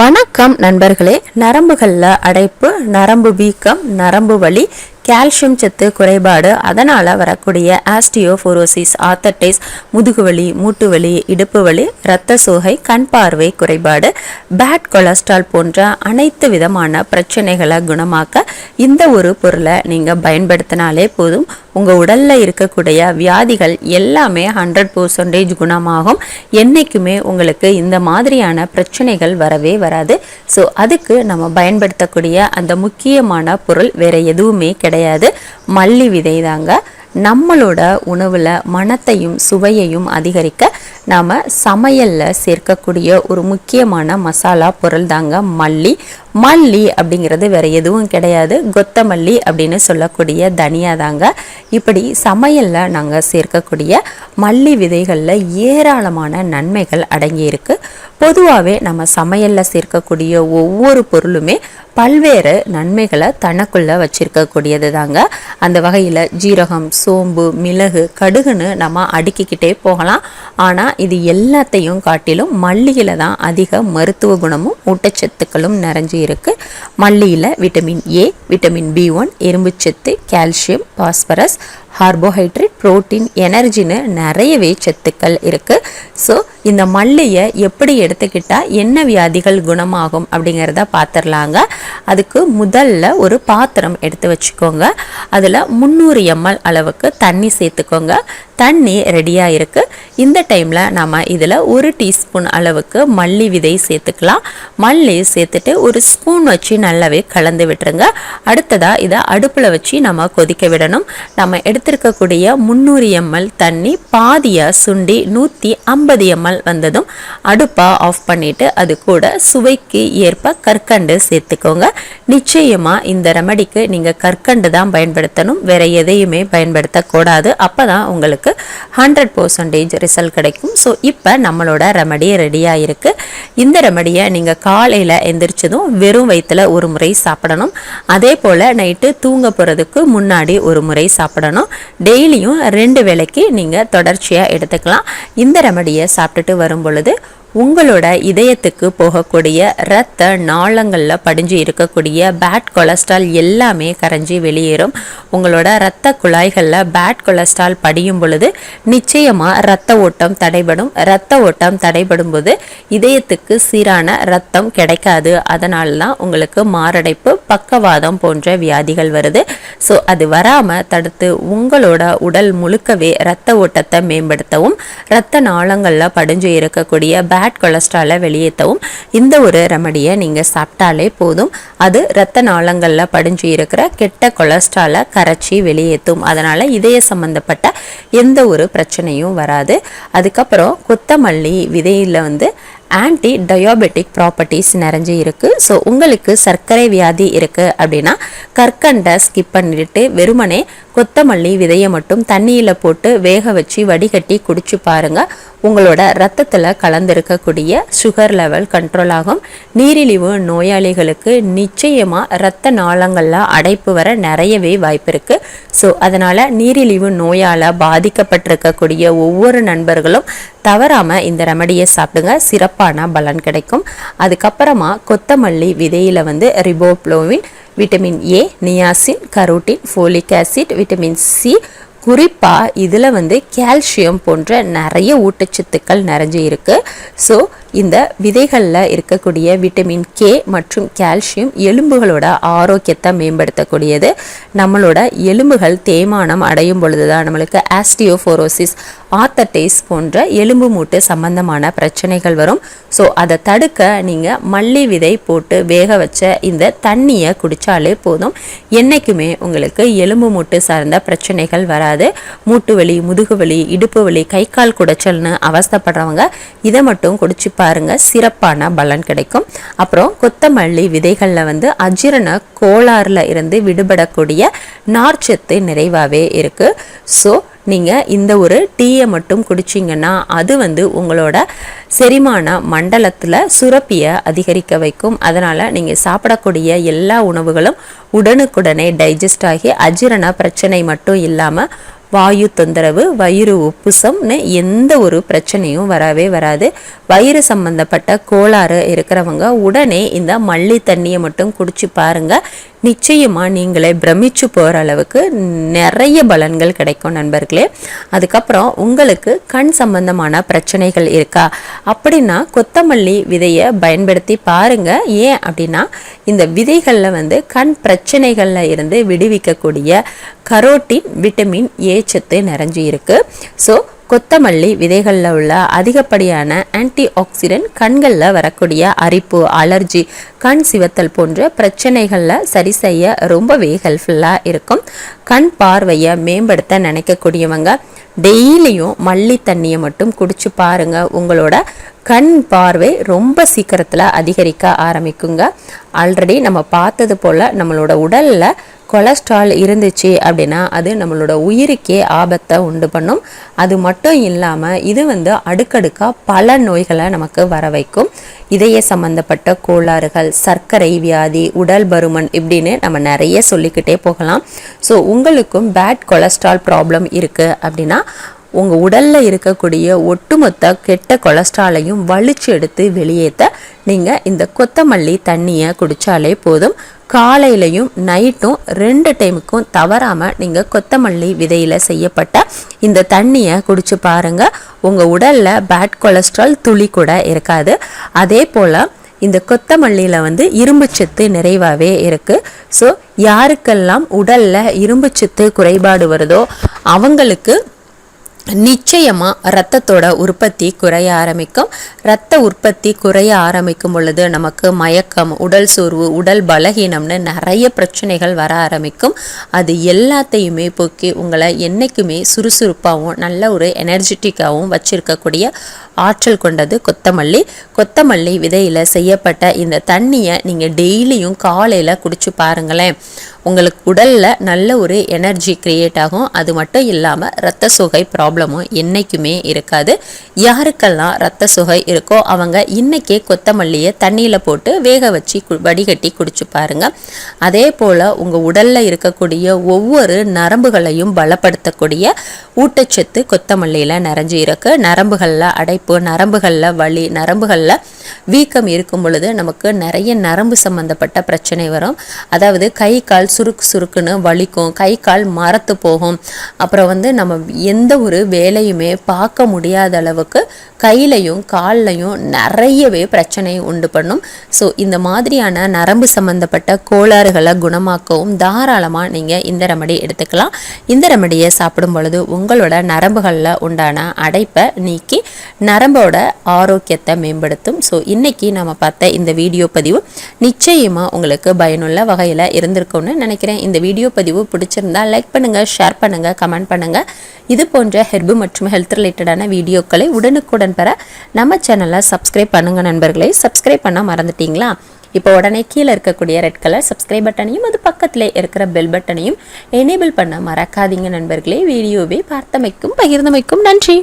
வணக்கம் நண்பர்களே. நரம்புகளில் அடைப்பு நரம்பு வீக்கம் நரம்பு வலி கால்சியம் சத்து குறைபாடு அதனால் வரக்கூடிய ஆஸ்டியோஃபோரோசிஸ் ஆத்தட்டைஸ் முதுகுவலி மூட்டு வலி இடுப்பு வலி இரத்த சோகை கண் பார்வை குறைபாடு பேட் கொலஸ்ட்ரால் போன்ற அனைத்து விதமான பிரச்சனைகளை குணமாக்க இந்த ஒரு பொருளை நீங்கள் பயன்படுத்தினாலே போதும். உங்கள் உடலில் இருக்கக்கூடிய வியாதிகள் எல்லாமே ஹண்ட்ரட் பர்சன்டேஜ் குணமாகும். என்றைக்குமே உங்களுக்கு இந்த மாதிரியான பிரச்சனைகள் வரவே வராது. ஸோ அதுக்கு நம்ம பயன்படுத்தக்கூடிய அந்த முக்கியமான பொருள் வேறு எதுவுமே கிடையாது. மல்லி விதை தாங்க. நம்மளோட உணவில் மனத்தையும் சுவையையும் அதிகரிக்க நாம் சமையலில் சேர்க்கக்கூடிய ஒரு முக்கியமான மசாலா பொருள் தாங்க மல்லி. மல்லி அப்படிங்கிறது வேற எதுவும் கிடையாது. கொத்தமல்லி அப்படின்னு சொல்லக்கூடிய தனியா தாங்க. இப்படி சமையலில் நாங்கள் சேர்க்கக்கூடிய மல்லி விதைகளில் ஏராளமான நன்மைகள் அடங்கியிருக்கு. பொதுவாகவே நம்ம சமையலில் சேர்க்கக்கூடிய ஒவ்வொரு பொருளுமே பல்வேறு நன்மைகளை தனக்குள்ளே வச்சுருக்கக்கூடியது தாங்க அந்த வகையில் ஜீரகம் சோம்பு மிளகு கடுகுன்னு நம்ம அடுக்கிக்கிட்டே போகலாம். ஆனால் இது எல்லாத்தையும் காட்டிலும் மல்லியில் தான் அதிக மருத்துவ குணமும் ஊட்டச்சத்துக்களும் நிறைஞ்சு இருக்குது மல்லியில் vitamin A vitamin B one இரும்புச்சத்து கால்சியம் பாஸ்பரஸ் கார்போஹைட்ரேட் புரோட்டீன் எனர்ஜின்னு நிறையவே சத்துக்கள் இருக்குது ஸோ இந்த மல்லியை எப்படி எடுத்துக்கிட்டால் என்ன வியாதிகள் குணமாகும் அப்படிங்கிறத பார்த்துடலாங்க அதுக்கு முதல்ல ஒரு பாத்திரம் எடுத்து வச்சுக்கோங்க. அதில் முந்நூறு எம்எல் அளவுக்கு தண்ணி சேர்த்துக்கோங்க. தண்ணி ரெடியாக இருக்குது இந்த டைமில் நம்ம இதில் ஒரு டீஸ்பூன் அளவுக்கு மல்லி விதை சேர்த்துக்கலாம். மல்லி சேர்த்துட்டு ஒரு ஸ்பூன் வச்சு நல்லாவே கலந்து விட்டுருங்க. அடுத்ததாக இதை அடுப்பில் வச்சு நம்ம கொதிக்க விடணும். நம்ம எடுத்திருக்கக்கூடிய முந்நூறு எம்எல் தண்ணி பாதியாக சுண்டி நூற்றி ஐம்பது எம்எல் வந்ததும் அடுப்பாக ஆஃப் பண்ணிவிட்டு அது கூட சுவைக்கு ஏற்ப கற்கண்டு சேர்த்துக்கோங்க. நிச்சயமாக இந்த ரெமடிக்கு நீங்கள் கற்கண்டு தான் பயன்படுத்தணும். வேறு எதையுமே பயன்படுத்தக்கூடாது. அப்போ தான் உங்களுக்கு ஹண்ட்ரட் பர்சன்டேஜ் ரிசல்ட் கிடைக்கும். ஸோ இப்போ நம்மளோட ரெமடி ரெடியாக இருக்குது இந்த ரெமடியை நீங்கள் காலையில் எந்திரிச்சதும் வெறும் வயிற்றில் ஒரு முறை சாப்பிடணும். அதே போல் நைட்டு தூங்க போகிறதுக்கு முன்னாடி ஒரு முறை சாப்பிடணும். டெய்லியும் ரெண்டு வேளைக்கு நீங்கள் தொடர்ச்சியாக எடுத்துக்கலாம். இந்த ரெமடியை சாப்பிட்டுட்டு வரும் பொழுது உங்களோட இதயத்துக்கு போகக்கூடிய இரத்த நாளங்களில் படிஞ்சு இருக்கக்கூடிய பேட் கொலஸ்ட்ரால் எல்லாமே கரைஞ்சி வெளியேறும். உங்களோட இரத்த குழாய்களில் பேட் கொலஸ்ட்ரால் படியும் பொழுது நிச்சயமாக இரத்த ஓட்டம் தடைபடும். இரத்த ஓட்டம் தடைபடும் போது இதயத்துக்கு சீரான ரத்தம் கிடைக்காது. அதனால தான் உங்களுக்கு மாரடைப்பு பக்கவாதம் போன்ற வியாதிகள் வருது. ஸோ அது வராமல் தடுத்து உங்களோட உடல் முழுக்கவே இரத்த ஓட்டத்தை மேம்படுத்தவும் இரத்த நாளங்களில் படிஞ்சு இருக்கக்கூடிய பேட் கொலஸ்ட்ராலை வெளியேற்றவும் இந்த ஒரு ரெமடியை நீங்கள் சாப்பிட்டாலே போதும். அது இரத்த நாளங்களில் படிஞ்சு இருக்கிற கெட்ட கொலஸ்ட்ராலை கரைச்சி வெளியேற்றும். அதனால் இதய சம்பந்தப்பட்ட எந்த ஒரு பிரச்சனையும் வராது. அதுக்கப்புறம் கொத்தமல்லி விதையில் வந்து ஆன்டி டயாபெட்டிக் ப்ராப்பர்ட்டிஸ் நிறைஞ்சு இருக்குது ஸோ உங்களுக்கு சர்க்கரை வியாதி இருக்குது அப்படின்னா கற்கண்டை ஸ்கிப் பண்ணிட்டு வெறுமனே கொத்தமல்லி விதையை மட்டும் தண்ணியில் போட்டு வேக வச்சு வடிகட்டி குடிச்சு பாருங்கள் உங்களோட ரத்தத்தில் கலந்திருக்கக்கூடிய சுகர் லெவல் கண்ட்ரோல் ஆகும். நீரிழிவு நோயாளிகளுக்கு நிச்சயமாக இரத்த நாளங்களில் அடைப்பு வர நிறையவே வாய்ப்பு இருக்குது ஸோ அதனால் நீரிழிவு நோயால் பாதிக்கப்பட்டிருக்கக்கூடிய ஒவ்வொரு நண்பர்களும் தவறாமல் இந்த ரெமடியை சாப்பிடுங்க. சிறப்பான பலன் கிடைக்கும். அதுக்கப்புறமா கொத்தமல்லி விதையில் வந்து riboflavin vitamin A niacin carotene folic acid vitamin C குறிப்பாக இதில் வந்து கால்சியம் போன்ற நிறைய ஊட்டச்சத்துக்கள் நிறைஞ்சு இருக்குது ஸோ இந்த விதைகளில் இருக்கக்கூடிய விட்டமின் கே மற்றும் கால்சியம் எலும்புகளோட ஆரோக்கியத்தை மேம்படுத்தக்கூடியது. நம்மளோட எலும்புகள் தேய்மானம் அடையும் பொழுது தான் நம்மளுக்கு ஆஸ்டியோஃபோரோசிஸ் ஆத்தட்டைஸ் போன்ற எலும்பு மூட்டு சம்பந்தமான பிரச்சனைகள் வரும். ஸோ அதை தடுக்க நீங்கள் மல்லி விதை போட்டு வேக வச்ச இந்த தண்ணியை குடித்தாலே போதும். என்றைக்குமே உங்களுக்கு எலும்பு மூட்டு சார்ந்த பிரச்சனைகள் வராது. மூட்டு வலி முதுகு வலி இடுப்பு வலி கை கால் குடைச்சல்னு அவஸ்தப்படுறவங்க இதை மட்டும் குடிச்சு பாருங்க. சிறப்பான பலன் கிடைக்கும். அப்புறம் கொத்தமல்லி விதைகளில் வந்து அஜீரண கோளாறுல இருந்து விடுபடக்கூடிய நார்ச்சத்து நிறைவாகவே இருக்குது ஸோ நீங்கள் இந்த ஒரு டீயை மட்டும் குடிச்சிங்கன்னா அது வந்து உங்களோட செரிமான மண்டலத்தில் சுரப்பியை அதிகரிக்க வைக்கும். அதனால் நீங்கள் சாப்பிடக்கூடிய எல்லா உணவுகளும் உடனுக்குடனே டைஜஸ்ட் ஆகி அஜீரண பிரச்சனை மட்டும் இல்லாமல் வாயு தொந்தரவு வயிறு உப்புசம்னு எந்த ஒரு பிரச்சனையும் வரவே வராது. வயிறு சம்பந்தப்பட்ட கோளாறு இருக்கிறவங்க உடனே இந்த மல்லி தண்ணியை மட்டும் குடிச்சு பாருங்க. நிச்சயமா நீங்களே பிரமிச்சு போகிற அளவுக்கு நிறைய பலன்கள் கிடைக்கும் நண்பர்களே. அதுக்கப்புறம் உங்களுக்கு கண் சம்பந்தமான பிரச்சனைகள் இருக்கா? அப்படின்னா கொத்தமல்லி விதையை பயன்படுத்தி பாருங்க. ஏன் அப்படின்னா இந்த விதைகளில் வந்து கண் பிரச்சனைகளில் இருந்து விடுவிக்கக்கூடிய கரோட்டின் விட்டமின் ஏ சத்து நிறைஞ்சு இருக்கு ஸோ கொத்தமல்லி விதைகளில் உள்ள அதிகப்படியான ஆன்டி ஆக்சிடென்ட் கண்களில் வரக்கூடிய அரிப்பு அலர்ஜி கண் சிவத்தல் போன்ற பிரச்சனைகளில் சரி செய்ய ரொம்பவே ஹெல்ப்ஃபுல்லாக இருக்கும். கண் பார்வையை மேம்படுத்த நினைக்கக்கூடியவங்க டெய்லியும் மல்லி தண்ணியை மட்டும் குடிச்சு பாருங்க. உங்களோட கண் பார்வை ரொம்ப சீக்கிரத்தில் அதிகரிக்க ஆரம்பிக்குங்க. ஆல்ரெடி நம்ம பார்த்தது போல் நம்மளோட உடலில் கொலஸ்ட்ரால் இருந்துச்சு அப்படின்னா அது நம்மளோட உயிருக்கே ஆபத்தை உண்டு பண்ணும். அது மட்டும் இல்லாமல் இது வந்து அடுக்கடுக்காக பல நோய்களை நமக்கு வர வைக்கும். இதய சம்பந்தப்பட்ட கோளாறுகள் சர்க்கரை வியாதி உடல் பருமன் இப்படின்னு நம்ம நிறைய சொல்லிக்கிட்டே போகலாம். ஸோ உங்களுக்கும் பேட் கொலஸ்ட்ரால் ப்ராப்ளம் இருக்குது அப்படின்னா உங்கள் உடலில் இருக்கக்கூடிய ஒட்டுமொத்த கெட்ட கொலஸ்ட்ராலையும் வலிச்சு எடுத்து வெளியேற்ற நீங்கள் இந்த கொத்தமல்லி தண்ணியை குடித்தாலே போதும். காலையிலையும் நைட்டும் ரெண்டு டைமுக்கும் தவறாமல் நீங்கள் கொத்தமல்லி விதையில் செய்யப்பட்ட இந்த தண்ணியை குடிச்சு பாருங்கள் உங்கள் உடலில் பேட் கொலஸ்ட்ரால் துளி கூட இருக்காது. அதே போல் இந்த கொத்தமல்லியில் வந்து இரும்புச்சத்து நிறைவாகவே இருக்குது ஸோ யாருக்கெல்லாம் உடலில் இரும்புச்சத்து குறைபாடு வருதோ அவங்களுக்கு நிச்சயமாக ரத்தத்தோட உற்பத்தி குறைய ஆரம்பிக்கும். ரத்த உற்பத்தி குறைய ஆரம்பிக்கும் பொழுது நமக்கு மயக்கம் உடல் சோர்வு உடல் பலகீனம்னு நிறைய பிரச்சனைகள் வர ஆரம்பிக்கும். அது எல்லாத்தையுமே போக்கி உங்களை என்றைக்குமே சுறுசுறுப்பாகவும் நல்ல ஒரு எனர்ஜெட்டிக்காகவும் வச்சுருக்கக்கூடிய ஆற்றல் கொண்டது கொத்தமல்லி. கொத்தமல்லி விதையில் செய்யப்பட்ட இந்த தண்ணியை நீங்கள் டெய்லியும் காலையில் குடிச்சு பாருங்களேன். உங்களுக்கு உடலில் நல்ல ஒரு எனர்ஜி க்ரியேட் ஆகும். அது மட்டும் இல்லாமல் ரத்த சுகை ப்ராப்ளமும் என்றைக்குமே இருக்காது. யாருக்கெல்லாம் ரத்த சுகை இருக்கோ அவங்க இன்றைக்கே கொத்தமல்லியை தண்ணியில் போட்டு வேக வச்சு வடிகட்டி குடிச்சு பாருங்க. அதே போல் உங்கள் உடலில் இருக்கக்கூடிய ஒவ்வொரு நரம்புகளையும் பலப்படுத்தக்கூடிய ஊட்டச்சத்து கொத்தமல்லியில் நிறைஞ்சு இருக்கு. நரம்புகளில் அடைப்பு நரம்புகளில் வலி நரம்புகளில் வீக்கம் இருக்கும் பொழுது நமக்கு நிறைய நரம்பு சம்பந்தப்பட்ட பிரச்சனை வரும். அதாவது கை கால் சுருக்கு சுருக்குன்னு வலிக்கும் கை கால் மரத்து போகும். அப்புறம் வந்து நம்ம எந்த ஒரு வேலையுமே பார்க்க முடியாத அளவுக்கு கையிலையும் கால்லையும் நிறையவே பிரச்சனை உண்டு பண்ணும். ஸோ இந்த மாதிரியான நரம்பு சம்மந்தப்பட்ட கோளாறுகளை குணமாக்கவும் தாராளமாக நீங்கள் இந்த ரெமடி எடுத்துக்கலாம். இந்த ரெமடியை சாப்பிடும் பொழுது உங்களோட நரம்புகளில் உண்டான அடைப்பை நீக்கி நரம்போட ஆரோக்கியத்தை மேம்படுத்தும். ஸோ இன்றைக்கி நம்ம பார்த்த இந்த வீடியோ பதிவு நிச்சயமாக உங்களுக்கு பயனுள்ள வகையில் இருந்திருக்கும்னு நினைக்கிறேன். இந்த வீடியோ பதிவு பிடிச்சிருந்தா லைக் பண்ணுங்கள் ஷேர் பண்ணுங்கள் கமெண்ட் பண்ணுங்கள் இது போன்ற ஹெர்பு மற்றும் ஹெல்த் ரிலேட்டடான வீடியோக்களை உடனுக்குடன் பெற நம்ம சேனலை சப்ஸ்கிரைப் பண்ணுங்கள் நண்பர்களே. சப்ஸ்கிரைப் பண்ண மறந்துட்டீங்களா? இப்போ உடனே கீழே இருக்கக்கூடிய ரெட் கலர் சப்ஸ்கிரைப் பட்டனையும் அது பக்கத்தில் இருக்கிற பெல் பட்டனையும் எனேபிள் பண்ண மறக்காதீங்க நண்பர்களே. வீடியோவை பார்த்தமைக்கும் பகிர்ந்தமைக்கும் நன்றி.